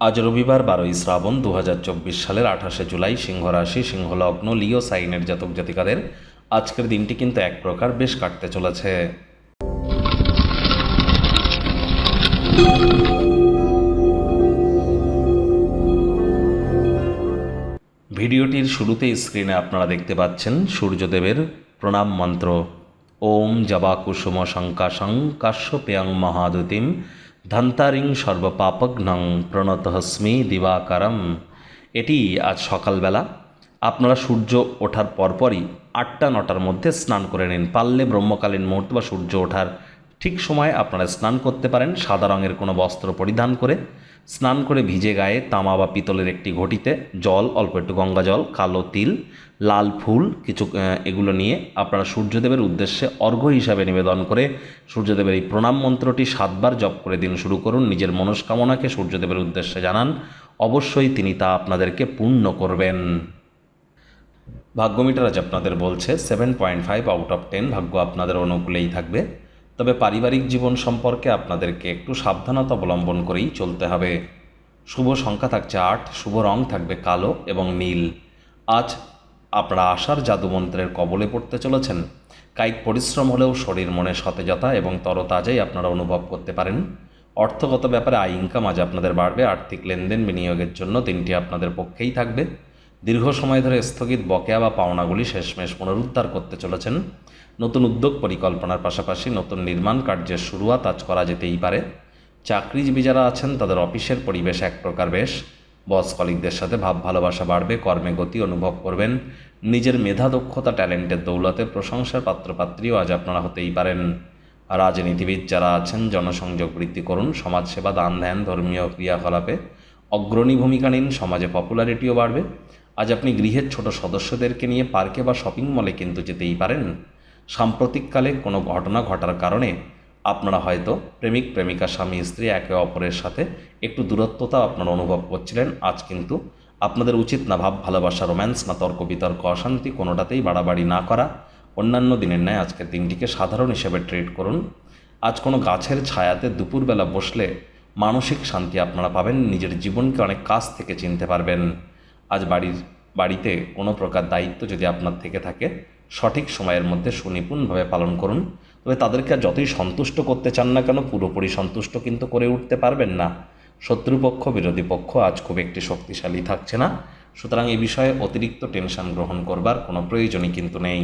আজ রবিবার বারোই শ্রাবণ দু হাজার চব্বিশ সালের আঠাশে জুলাই সিংহ রাশি সিংহলগ্ন লিও সাইনের জাতক জাতিকাদের আজকের দিনটি কিন্তু এক প্রকার বেশ কাটতে চলেছে। ভিডিওটির শুরুতেই স্ক্রিনে আপনারা দেখতে পাচ্ছেন সূর্যদেবের প্রণাম মন্ত্র। ওম জবা কুসুম শঙ্কাশং কাশ্যপেয়ং মহাদুতিম ধন্তারিং সর্বপাপঘ্নং প্রণতহস্মি দিবাকারম। এটি আজ সকালবেলা। আপনারা সূর্য ওঠার পরপরই আটটা নটার মধ্যে স্নান করে নিন। পারলে ব্রহ্মকালীন মুহূর্ত বা সূর্য ওঠার ঠিক সময় আপনারা স্নান করতে পারেন, সাদা রঙের কোনো বস্ত্র পরিধান করে। স্নান করে ভিজে গায়ে তামা বা পিতলের একটি ঘটিতে জল, অল্প একটু গঙ্গা জল, কালো তিল, লাল ফুল, কিছু এগুলো নিয়ে আপনারা সূর্যদেবের উদ্দেশ্যে অর্ঘ্য হিসাবে নিবেদন করে সূর্যদেবের এই প্রণাম মন্ত্রটি সাতবার জপ করে দিন শুরু করুন। নিজের মনস্কামনাকে সূর্যদেবের উদ্দেশ্যে জানান। অবশ্যই তিনি তা আপনাদেরকে পূর্ণ করবেন। ভাগ্যমিটার আজ আপনাদের বলছে seven point five out of ten ভাগ্য আপনাদের অনুকূলেই থাকবে। তবে পারিবারিক জীবন সম্পর্কে আপনাদেরকে একটু সাবধানতা অবলম্বন করেই চলতে হবে। শুভ সংখ্যা থাকছে আট, শুভ রং থাকবে কালো এবং নীল। আজ আপনারা আশার জাদুমন্ত্রের কবলে পড়তে চলেছেন। কায়িক পরিশ্রম হলেও শরীর মনে সতেজতা এবং তরতাজাই আপনারা অনুভব করতে পারেন। অর্থগত ব্যাপারে আয় ইনকাম আজ আপনাদের বাড়বে। আর্থিক লেনদেন বিনিয়োগের জন্য দিনটি আপনাদের পক্ষেই থাকবে। দীর্ঘ সময় ধরে স্থগিত বকেয়া বা পাওনাগুলি শেষমেশ পুনরুদ্ধার করতে চলেছেন। নতুন উদ্যোগ পরিকল্পনার পাশাপাশি নতুন নির্মাণ কার্যের শুরুয়াত আজ করা যেতেই পারে। চাকরিজীবী যারা আছেন, তাদের অফিসের পরিবেশ এক প্রকার বেশ। বস কলিকদের সাথে ভাব ভালোবাসা বাড়বে, কর্মে গতি অনুভব করবেন। নিজের মেধা, দক্ষতা, ট্যালেন্টের দৌলতে প্রশংসার পাত্রপাত্রীও আজ আপনারা হতেই পারেন। রাজনীতিবিদ যারা আছেন, জনসংযোগ বৃদ্ধি করুন, সমাজসেবা, দান ধ্যান, ধর্মীয় ক্রিয়াকলাপে অগ্রণী ভূমিকা নিন, সমাজে পপুলারিটিও বাড়বে। আজ আপনি গৃহের ছোট সদস্যদেরকে নিয়ে পার্কে বা শপিং মলে কিন্তু যেতেই পারেন। সাম্প্রতিককালে কোনো ঘটনা ঘটার কারণে আপনারা হয়তো প্রেমিক, প্রেমিকা, স্বামী, স্ত্রী, একে অপরের সাথে একটু দূরত্বতা আপনারা অনুভব করছিলেন। আজ কিন্তু আপনাদের উচিত না ভাব, ভালোবাসা, রোম্যান্স না তর্ক বিতর্ক, অশান্তি কোনোটাতেই বাড়াবাড়ি না করা। অন্যান্য দিনের ন্যায় আজকের দিনটিকে সাধারণ হিসেবে ট্রিট করুন। আজ কোনো গাছের ছায়াতে দুপুরবেলা বসলে মানসিক শান্তি আপনারা পাবেন। নিজের জীবনকে অনেক কাছ থেকে চিনতে পারবেন। আজ বাড়ির, বাড়িতে কোনো প্রকার দায়িত্ব যদি আপনার থেকে থাকে, সঠিক সময়ের মধ্যে সুনিপুণভাবে পালন করুন। তবে তাদেরকে যতই সন্তুষ্ট করতে চান না কেন, পুরোপুরি সন্তুষ্ট কিন্তু করে উঠতে পারবেন না। শত্রুপক্ষ, বিরোধী পক্ষ আজ খুব একটি শক্তিশালী থাকছে না। সুতরাং এ বিষয়ে অতিরিক্ত টেনশন গ্রহণ করবার কোনো প্রয়োজনই কিন্তু নেই।